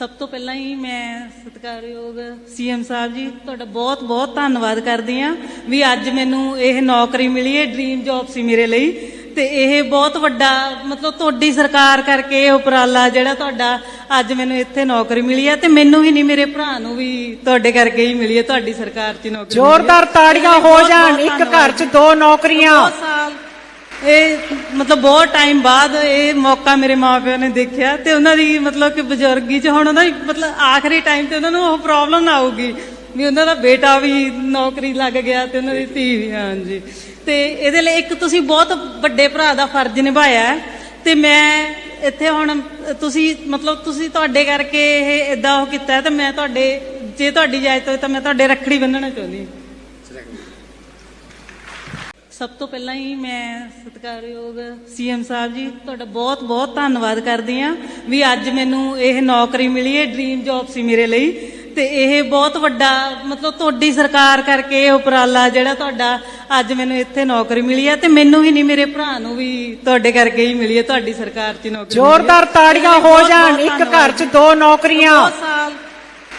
ਸਭ ਤੋਂ ਪਹਿਲਾਂ ਹੀ ਮੈਂ ਸਤਿਕਾਰਯੋਗ ਸੀਐਮ ਸਾਹਿਬ ਜੀ ਤੁਹਾਡਾ ਬਹੁਤ ਬਹੁਤ ਧੰਨਵਾਦ ਕਰਦੀ ਆ ਵੀ ਅੱਜ ਮੈਨੂੰ ਇਹ ਨੌਕਰੀ ਮਿਲੀ ਹੈ ਡ੍ਰੀਮ ਜੌਬ ਸੀ ਮੇਰੇ ਲਈ ਤੇ ਇਹ ਬਹੁਤ ਵੱਡਾ ਮਤਲਬ ਤੁਹਾਡੀ ਸਰਕਾਰ ਕਰਕੇ ਇਹ ਉਪਰਾਲਾ ਜਿਹੜਾ ਤੁਹਾਡਾ ਅੱਜ ਮੈਨੂੰ ਇੱਥੇ ਨੌਕਰੀ ਮਿਲੀ ਹੈ ਤੇ ਮੈਨੂੰ ਹੀ ਨਹੀਂ ਮੇਰੇ ਭਰਾ ਨੂੰ ਵੀ ਤੁਹਾਡੇ ਕਰਕੇ ਹੀ ਮਿਲੀ ਹੈ ਤੁਹਾਡੀ ਸਰਕਾਰ 'ਚ ਨੌਕਰੀ। ਜ਼ੋਰਦਾਰ ਤਾੜੀਆਂ ਹੋ ਜਾਣ ਇੱਕ ਘਰ। 'ਚ ਦੋ ਨੌਕਰੀਆਂ ਇਹ ਮਤਲਬ ਬਹੁਤ ਟਾਈਮ ਬਾਅਦ ਇਹ ਮੌਕਾ ਮੇਰੇ ਮਾਪਿਆਂ ਨੇ ਦੇਖਿਆ ਤੇ ਉਹਨਾਂ ਦੀ ਮਤਲਬ ਕਿ ਬਜ਼ੁਰਗੀ 'ਚ ਹੁਣ ਉਹਨਾਂ ਦੀ ਮਤਲਬ ਆਖਰੀ ਟਾਈਮ ਤੇ ਉਹਨਾਂ ਨੂੰ ਉਹ ਪ੍ਰੋਬਲਮ ਨਾ ਆਊਗੀ ਵੀ ਉਹਨਾਂ ਦਾ ਬੇਟਾ ਵੀ ਨੌਕਰੀ ਲੱਗ ਗਿਆ ਤੇ ਉਹਨਾਂ ਦੀ ਧੀ ਵੀ, ਹਾਂਜੀ। ਤੇ ਇਹਦੇ ਲਈ ਇੱਕ ਤੁਸੀਂ ਬਹੁਤ ਵੱਡੇ ਭਰਾ ਦਾ ਫਰਜ਼ ਨਿਭਾਇਆ ਹੈ। ਤੇ ਮੈਂ ਇੱਥੇ ਹੁਣ ਤੁਸੀਂ ਮਤਲਬ ਤੁਸੀਂ ਤੁਹਾਡੇ ਕਰਕੇ ਇਹ ਇਦਾਂ ਉਹ ਕੀਤਾ ਹੈ ਤੇ ਮੈਂ ਤੁਹਾਡੇ, ਜੇ ਤੁਹਾਡੀ ਇਜਾਜ਼ਤ ਹੋਵੇ ਤਾਂ ਮੈਂ ਤੁਹਾਡੇ ਰੱਖੜੀ ਬੰਨਣਾ ਚਾਹੁੰਦੀ ਹਾਂ। ਸਭ ਤੋਂ ਪਹਿਲਾਂ ਹੀ ਮੈਂ ਸਤਿਕਾਰਯੋਗ ਸੀਐਮ ਸਾਹਿਬ ਜੀ ਤੁਹਾਡਾ ਬਹੁਤ ਬਹੁਤ ਧੰਨਵਾਦ ਕਰਦੀ ਆ ਵੀ ਅੱਜ ਮੈਨੂੰ ਇਹ ਨੌਕਰੀ ਮਿਲੀ ਹੈ ਡ੍ਰੀਮ ਜੌਬ ਸੀ ਮੇਰੇ ਲਈ ਤੇ ਇਹ ਬਹੁਤ ਵੱਡਾ ਮਤਲਬ ਤੁਹਾਡੀ ਸਰਕਾਰ ਕਰਕੇ ਇਹ ਉਪਰਾਲਾ ਜਿਹੜਾ ਤੁਹਾਡਾ ਅੱਜ ਮੈਨੂੰ ਇੱਥੇ ਨੌਕਰੀ ਮਿਲੀ ਹੈ ਤੇ ਮੈਨੂੰ ਹੀ ਨਹੀਂ ਮੇਰੇ ਭਰਾ ਨੂੰ ਵੀ ਤੁਹਾਡੇ ਕਰਕੇ ਹੀ ਮਿਲੀ ਹੈ ਤੁਹਾਡੀ ਸਰਕਾਰ 'ਚ ਨੌਕਰੀ। ਜ਼ੋਰਦਾਰ ਤਾੜੀਆਂ ਹੋ ਜਾਣ ਇੱਕ ਘਰ। 'ਚ ਦੋ ਨੌਕਰੀਆਂ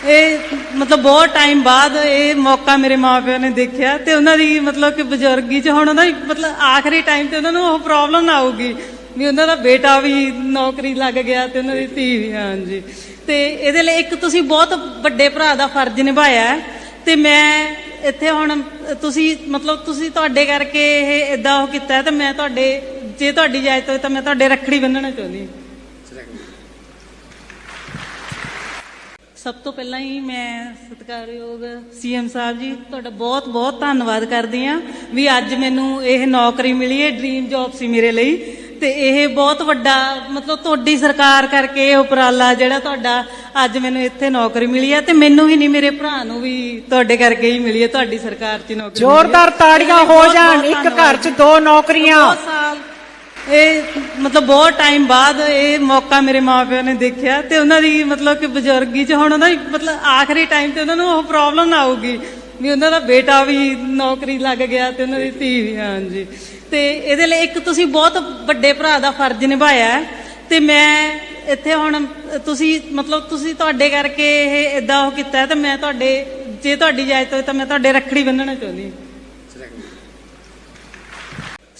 ਇਹ ਮਤਲਬ ਬਹੁਤ ਟਾਈਮ ਬਾਅਦ ਇਹ ਮੌਕਾ ਮੇਰੇ ਮਾਪਿਆਂ ਨੇ ਦੇਖਿਆ ਤੇ ਉਹਨਾਂ ਦੀ ਮਤਲਬ ਕਿ ਬਜ਼ੁਰਗੀ 'ਚ ਹੁਣ ਉਹਨਾਂ ਦੀ ਮਤਲਬ ਆਖਰੀ ਟਾਈਮ ਤੇ ਉਹਨਾਂ ਨੂੰ ਉਹ ਪ੍ਰੋਬਲਮ ਨਾ ਆਊਗੀ ਵੀ ਉਹਨਾਂ ਦਾ ਬੇਟਾ ਵੀ ਨੌਕਰੀ ਲੱਗ ਗਿਆ ਤੇ ਉਹਨਾਂ ਦੀ ਧੀ ਵੀ, ਹਾਂਜੀ। ਤੇ ਇਹਦੇ ਲਈ ਇੱਕ ਤੁਸੀਂ ਬਹੁਤ ਵੱਡੇ ਭਰਾ ਦਾ ਫਰਜ਼ ਨਿਭਾਇਆ ਹੈ। ਤੇ ਮੈਂ ਇੱਥੇ ਹੁਣ ਤੁਸੀਂ ਮਤਲਬ ਤੁਸੀਂ ਤੁਹਾਡੇ ਕਰਕੇ ਇਹ ਇਦਾਂ ਉਹ ਕੀਤਾ ਹੈ ਤੇ ਮੈਂ ਤੁਹਾਡੇ, ਜੇ ਤੁਹਾਡੀ ਇਜਾਜ਼ਤ ਹੋਵੇ ਤਾਂ ਮੈਂ ਤੁਹਾਡੇ ਰੱਖੜੀ ਬੰਨਣਾ ਚਾਹੁੰਦੀ ਹਾਂ। ਸਭ ਤੋਂ ਪਹਿਲਾਂ ਹੀ ਮੈਂ ਸਤਿਕਾਰਯੋਗ ਸੀਐਮ ਸਾਹਿਬ ਜੀ ਤੁਹਾਡਾ ਬਹੁਤ ਬਹੁਤ ਧੰਨਵਾਦ ਕਰਦੀ ਆ ਵੀ ਅੱਜ ਮੈਨੂੰ ਇਹ ਨੌਕਰੀ ਮਿਲੀ ਹੈ ਡ੍ਰੀਮ ਜੌਬ ਸੀ ਮੇਰੇ ਲਈ ਤੇ ਇਹ ਬਹੁਤ ਵੱਡਾ ਮਤਲਬ ਤੁਹਾਡੀ ਸਰਕਾਰ ਕਰਕੇ ਇਹ ਉਪਰਾਲਾ ਜਿਹੜਾ ਤੁਹਾਡਾ ਅੱਜ ਮੈਨੂੰ ਇੱਥੇ ਨੌਕਰੀ ਮਿਲੀ ਹੈ ਤੇ ਮੈਨੂੰ ਹੀ ਨਹੀਂ ਮੇਰੇ ਭਰਾ ਨੂੰ ਵੀ ਤੁਹਾਡੇ ਕਰਕੇ ਹੀ ਮਿਲੀ ਹੈ ਤੁਹਾਡੀ ਸਰਕਾਰ 'ਚ ਨੌਕਰੀ। ਜ਼ੋਰਦਾਰ ਤਾੜੀਆਂ ਹੋ ਜਾਣ ਇੱਕ ਘਰ। 'ਚ ਦੋ ਨੌਕਰੀਆਂ ਸਾਲ ਇਹ ਮਤਲਬ ਬਹੁਤ ਟਾਈਮ ਬਾਅਦ ਇਹ ਮੌਕਾ ਮੇਰੇ ਮਾਪਿਆਂ ਨੇ ਦੇਖਿਆ ਤੇ ਉਹਨਾਂ ਦੀ ਮਤਲਬ ਕਿ ਬਜ਼ੁਰਗੀ 'ਚ ਹੁਣ ਉਹਨਾਂ ਦੀ ਮਤਲਬ ਆਖਰੀ ਟਾਈਮ ਤੇ ਉਹਨਾਂ ਨੂੰ ਉਹ ਪ੍ਰੋਬਲਮ ਨਾ ਆਊਗੀ ਵੀ ਉਹਨਾਂ ਦਾ ਬੇਟਾ ਵੀ ਨੌਕਰੀ ਲੱਗ ਗਿਆ ਤੇ ਉਹਨਾਂ ਦੀ ਧੀ ਵੀ, ਹਾਂਜੀ। ਤੇ ਇਹਦੇ ਲਈ ਇੱਕ ਤੁਸੀਂ ਬਹੁਤ ਵੱਡੇ ਭਰਾ ਦਾ ਫਰਜ਼ ਨਿਭਾਇਆ ਹੈ ਤੇ ਮੈਂ ਇੱਥੇ ਹੁਣ ਤੁਸੀਂ ਮਤਲਬ ਤੁਸੀਂ ਤੁਹਾਡੇ ਕਰਕੇ ਇਹ ਇਦਾਂ ਉਹ ਕੀਤਾ ਹੈ ਤੇ ਮੈਂ ਤੁਹਾਡੇ, ਜੇ ਤੁਹਾਡੀ ਇਜਾਜ਼ਤ ਹੋਵੇ ਤਾਂ ਮੈਂ ਤੁਹਾਡੇ ਰੱਖੜੀ ਬੰਨਣਾ ਚਾਹੁੰਦੀ ਹਾਂ।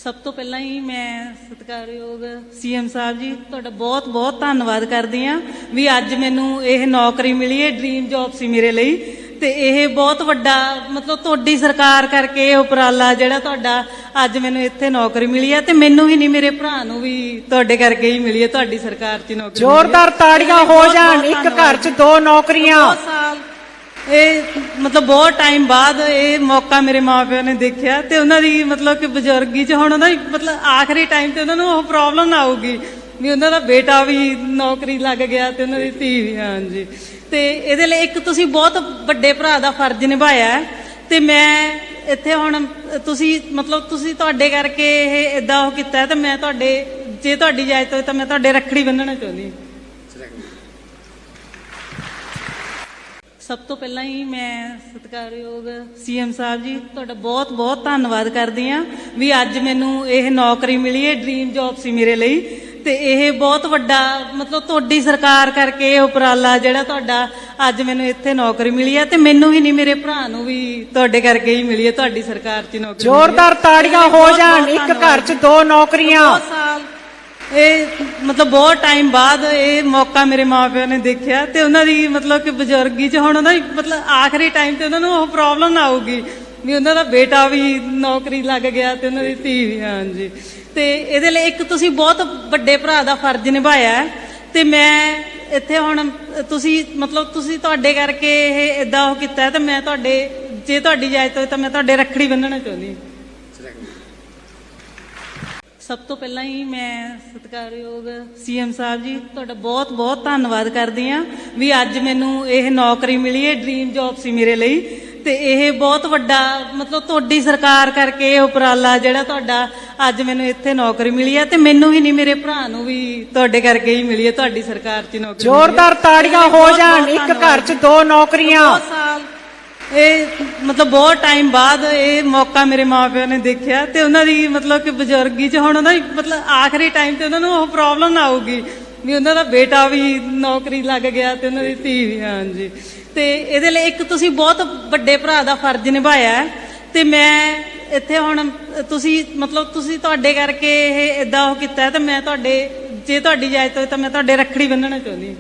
ਸਭ ਤੋਂ ਪਹਿਲਾਂ ਹੀ ਮੈਂ ਸਤਿਕਾਰਯੋਗ ਸੀਐਮ ਸਾਹਿਬ ਜੀ ਤੁਹਾਡਾ ਬਹੁਤ ਬਹੁਤ ਧੰਨਵਾਦ ਕਰਦੀ ਆ ਵੀ ਅੱਜ ਮੈਨੂੰ ਇਹ ਨੌਕਰੀ ਮਿਲੀ ਹੈ ਡ੍ਰੀਮ ਜੌਬ ਸੀ ਮੇਰੇ ਲਈ ਤੇ ਇਹ ਬਹੁਤ ਵੱਡਾ ਮਤਲਬ ਤੁਹਾਡੀ ਸਰਕਾਰ ਕਰਕੇ ਇਹ ਉਪਰਾਲਾ ਜਿਹੜਾ ਤੁਹਾਡਾ ਅੱਜ ਮੈਨੂੰ ਇੱਥੇ ਨੌਕਰੀ ਮਿਲੀ ਹੈ ਤੇ ਮੈਨੂੰ ਹੀ ਨਹੀਂ ਮੇਰੇ ਭਰਾ ਨੂੰ ਵੀ ਤੁਹਾਡੇ ਕਰਕੇ ਹੀ ਮਿਲੀ ਹੈ ਤੁਹਾਡੀ ਸਰਕਾਰ 'ਚ ਨੌਕਰੀ। ਜ਼ੋਰਦਾਰ ਤਾੜੀਆਂ ਹੋ ਜਾਣ ਇੱਕ ਘਰ। 'ਚ ਦੋ ਨੌਕਰੀਆਂ ਇਹ ਮਤਲਬ ਬਹੁਤ ਟਾਈਮ ਬਾਅਦ ਇਹ ਮੌਕਾ ਮੇਰੇ ਮਾਪਿਆਂ ਨੇ ਦੇਖਿਆ ਤੇ ਉਹਨਾਂ ਦੀ ਮਤਲਬ ਕਿ ਬਜ਼ੁਰਗੀ 'ਚ ਹੁਣ ਉਹਨਾਂ ਦੀ ਮਤਲਬ ਆਖਰੀ ਟਾਈਮ ਤੇ ਉਹਨਾਂ ਨੂੰ ਉਹ ਪ੍ਰੋਬਲਮ ਨਾ ਆਊਗੀ ਵੀ ਉਹਨਾਂ ਦਾ ਬੇਟਾ ਵੀ ਨੌਕਰੀ ਲੱਗ ਗਿਆ ਤੇ ਉਹਨਾਂ ਦੀ ਧੀ ਵੀ, ਹਾਂਜੀ। ਤੇ ਇਹਦੇ ਲਈ ਇੱਕ ਤੁਸੀਂ ਬਹੁਤ ਵੱਡੇ ਭਰਾ ਦਾ ਫਰਜ਼ ਨਿਭਾਇਆ ਹੈ ਤੇ ਮੈਂ ਇੱਥੇ ਹੁਣ ਤੁਸੀਂ ਮਤਲਬ ਤੁਸੀਂ ਤੁਹਾਡੇ ਕਰਕੇ ਇਹ ਇਦਾਂ ਉਹ ਕੀਤਾ ਹੈ ਤੇ ਮੈਂ ਤੁਹਾਡੇ, ਜੇ ਤੁਹਾਡੀ ਇਜਾਜ਼ਤ ਹੋਵੇ ਤਾਂ ਮੈਂ ਤੁਹਾਡੇ ਰੱਖੜੀ ਬੰਨਣਾ ਚਾਹੁੰਦੀ ਸਭ ਤੋਂ ਪਹਿਲਾਂ ਹੀ ਮੈਂ ਸਤਿਕਾਰਯੋਗ ਸੀਐਮ ਸਾਹਿਬ ਜੀ ਤੁਹਾਡਾ ਬਹੁਤ ਬਹੁਤ ਧੰਨਵਾਦ ਕਰਦੀ ਆ ਵੀ ਅੱਜ ਮੈਨੂੰ ਇਹ ਨੌਕਰੀ ਮਿਲੀ ਹੈ ਡ੍ਰੀਮ ਜੌਬ ਸੀ ਮੇਰੇ ਲਈ ਤੇ ਇਹ ਬਹੁਤ ਵੱਡਾ ਮਤਲਬ ਤੁਹਾਡੀ ਸਰਕਾਰ ਕਰਕੇ ਇਹ ਉਪਰਾਲਾ ਜਿਹੜਾ ਤੁਹਾਡਾ ਅੱਜ ਮੈਨੂੰ ਇੱਥੇ ਨੌਕਰੀ ਮਿਲੀ ਹੈ ਤੇ ਮੈਨੂੰ ਹੀ ਨਹੀਂ ਮੇਰੇ ਭਰਾ ਨੂੰ ਵੀ ਤੁਹਾਡੇ ਕਰਕੇ ਹੀ ਮਿਲੀ ਹੈ ਤੁਹਾਡੀ ਸਰਕਾਰ 'ਚ ਨੌਕਰੀ। ਜ਼ੋਰਦਾਰ ਤਾੜੀਆਂ ਹੋ ਜਾਣ ਇੱਕ ਘਰ। 'ਚ ਦੋ ਨੌਕਰੀਆਂ ਇਹ ਮਤਲਬ ਬਹੁਤ ਟਾਈਮ ਬਾਅਦ ਇਹ ਮੌਕਾ ਮੇਰੇ ਮਾਪਿਆਂ ਨੇ ਦੇਖਿਆ ਤੇ ਉਹਨਾਂ ਦੀ ਮਤਲਬ ਕਿ ਬਜ਼ੁਰਗੀ 'ਚ ਹੁਣ ਉਹਨਾਂ ਦੀ ਮਤਲਬ ਆਖਰੀ ਟਾਈਮ ਤੇ ਉਹਨਾਂ ਨੂੰ ਉਹ ਪ੍ਰੋਬਲਮ ਨਾ ਆਊਗੀ ਵੀ ਉਹਨਾਂ ਦਾ ਬੇਟਾ ਵੀ ਨੌਕਰੀ ਲੱਗ ਗਿਆ ਤੇ ਉਹਨਾਂ ਦੀ ਧੀ ਵੀ, ਹਾਂਜੀ। ਤੇ ਇਹਦੇ ਲਈ ਇੱਕ ਤੁਸੀਂ ਬਹੁਤ ਵੱਡੇ ਭਰਾ ਦਾ ਫਰਜ਼ ਨਿਭਾਇਆ ਹੈ। ਤੇ ਮੈਂ ਇੱਥੇ ਹੁਣ ਤੁਸੀਂ ਮਤਲਬ ਤੁਸੀਂ ਤੁਹਾਡੇ ਕਰਕੇ ਇਹ ਇਦਾਂ ਉਹ ਕੀਤਾ ਹੈ ਤੇ ਮੈਂ ਤੁਹਾਡੇ, ਜੇ ਤੁਹਾਡੀ ਇਜਾਜ਼ਤ ਹੋਵੇ ਤਾਂ ਮੈਂ ਤੁਹਾਡੇ ਰੱਖੜੀ ਬੰਨਣਾ ਚਾਹੁੰਦੀ ਸਭ ਤੋਂ ਪਹਿਲਾਂ ਹੀ ਮੈਂ ਸਤਿਕਾਰਯੋਗ ਸੀਐਮ ਸਾਹਿਬ ਜੀ ਤੁਹਾਡਾ ਬਹੁਤ ਬਹੁਤ ਧੰਨਵਾਦ ਕਰਦੀ ਆ ਵੀ ਅੱਜ ਮੈਨੂੰ ਇਹ ਨੌਕਰੀ ਮਿਲੀ ਹੈ ਡ੍ਰੀਮ ਜੌਬ ਸੀ ਮੇਰੇ ਲਈ ਤੇ ਇਹ ਬਹੁਤ ਵੱਡਾ ਮਤਲਬ ਤੁਹਾਡੀ ਸਰਕਾਰ ਕਰਕੇ ਇਹ ਉਪਰਾਲਾ ਜਿਹੜਾ ਤੁਹਾਡਾ ਅੱਜ ਮੈਨੂੰ ਇੱਥੇ ਨੌਕਰੀ ਮਿਲੀ ਹੈ ਤੇ ਮੈਨੂੰ ਹੀ ਨਹੀਂ ਮੇਰੇ ਭਰਾ ਨੂੰ ਵੀ ਤੁਹਾਡੇ ਕਰਕੇ ਹੀ ਮਿਲੀ ਹੈ ਤੁਹਾਡੀ ਸਰਕਾਰ 'ਚ ਨੌਕਰੀ। ਜ਼ੋਰਦਾਰ ਤਾੜੀਆਂ ਹੋ ਜਾਣ ਇੱਕ ਘਰ। 'ਚ ਦੋ ਨੌਕਰੀਆਂ ਸਾਲ ਇਹ ਮਤਲਬ ਬਹੁਤ ਟਾਈਮ ਬਾਅਦ ਇਹ ਮੌਕਾ ਮੇਰੇ ਮਾਪਿਆਂ ਨੇ ਦੇਖਿਆ ਤੇ ਉਹਨਾਂ ਦੀ ਮਤਲਬ ਕਿ ਬਜ਼ੁਰਗੀ 'ਚ ਹੁਣ ਉਹਨਾਂ ਦੀ ਮਤਲਬ ਆਖਰੀ ਟਾਈਮ ਤੇ ਉਹਨਾਂ ਨੂੰ ਉਹ ਪ੍ਰੋਬਲਮ ਨਾ ਆਊਗੀ ਵੀ ਉਹਨਾਂ ਦਾ ਬੇਟਾ ਵੀ ਨੌਕਰੀ ਲੱਗ ਗਿਆ ਤੇ ਉਹਨਾਂ ਦੀ ਧੀ ਵੀ, ਹਾਂਜੀ। ਤੇ ਇਹਦੇ ਲਈ ਇੱਕ ਤੁਸੀਂ ਬਹੁਤ ਵੱਡੇ ਭਰਾ ਦਾ ਫਰਜ਼ ਨਿਭਾਇਆ ਹੈ। ਤੇ ਮੈਂ ਇੱਥੇ ਹੁਣ ਤੁਸੀਂ ਮਤਲਬ ਤੁਸੀਂ ਤੁਹਾਡੇ ਕਰਕੇ ਇਹ ਇਦਾਂ ਉਹ ਕੀਤਾ ਹੈ ਤੇ ਮੈਂ ਤੁਹਾਡੇ, ਜੇ ਤੁਹਾਡੀ ਇਜਾਜ਼ਤ ਹੋਵੇ ਤਾਂ ਮੈਂ ਤੁਹਾਡੇ ਰੱਖੜੀ ਬੰਨਣਾ ਚਾਹੁੰਦੀ ਹਾਂ।